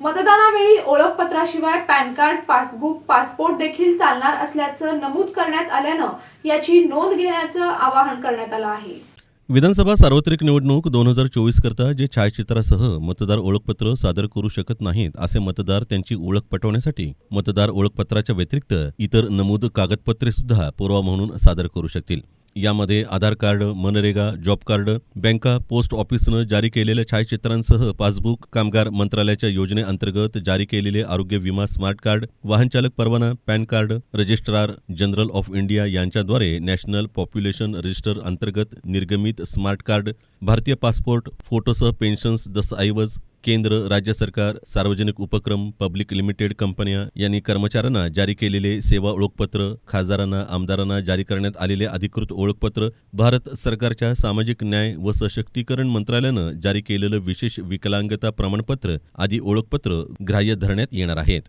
मतदानावेळी ओळखपत्राशिवाय PAN card passbook passport देखील चालणार असल्याचं नमूद करण्यात आल्यानं याची नोंद घेण्याचं आवाहन करण्यात आलं आहे. विधानसभा सार्वत्रिक निवडणूक दोन हजार चोवीस करता जे छायाचित्रासह मतदार ओळखपत्र सादर करू शकत नाहीत असे मतदार त्यांची ओळख पटवण्यासाठी मतदार ओळखपत्राच्या व्यतिरिक्त इतर नमूद कागदपत्रे सुद्धा पुरावा म्हणून सादर करू शकतील. यामध्ये Aadhaar card MNREGA job card बँका पोस्ट ऑफिसनं जारी केलेल्या छायाचित्रांसह पासबुक कामगार मंत्रालयाच्या योजनेअंतर्गत जारी केलेले आरोग्य विमा स्मार्ट कार्ड वाहनचालक परवाना PAN card registrar general of India यांच्याद्वारे नॅशनल पॉप्युलेशन रजिस्टर अंतर्गत निर्गमित स्मार्ट कार्ड भारतीय पासपोर्ट फोटोसह पेन्शन्स दस्तऐवज केंद्र राज्य सरकार सार्वजनिक उपक्रम पब्लिक लिमिटेड कंपन्या यांनी कर्मचाऱ्यांना जारी केलेले सेवा ओळखपत्र खासदारांना आमदारांना जारी करण्यात आलेले अधिकृत ओळखपत्र भारत सरकारच्या सामाजिक न्याय व सशक्तीकरण मंत्रालयानं जारी केलेलं विशेष विकलांगता प्रमाणपत्र आदी ओळखपत्र ग्राह्य धरण्यात येणार आहेत.